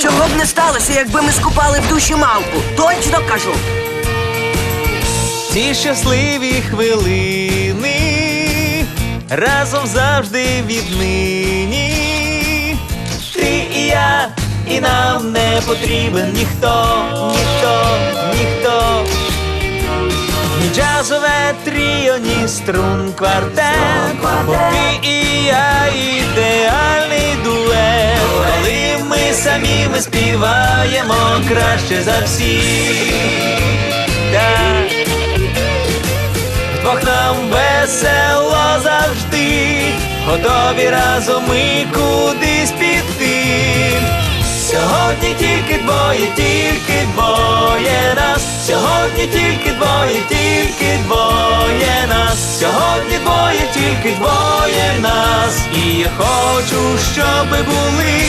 Цього б не сталося, якби ми скупали в душі мавпу. Точно кажу. Ці щасливі хвилини разом завжди віднині. Ти і я, і нам не потрібен ніхто, ніхто, ніхто. Ні джазове тріо, ні струн квартет, самі ми співаємо краще за всіх. Так. Вдвох нам весело завжди, готові разом ми кудись піти. Сьогодні тільки двоє, тільки двоє нас. Сьогодні тільки двоє, тільки двоє нас. Сьогодні двоє, тільки двоє нас. І я хочу, щоби були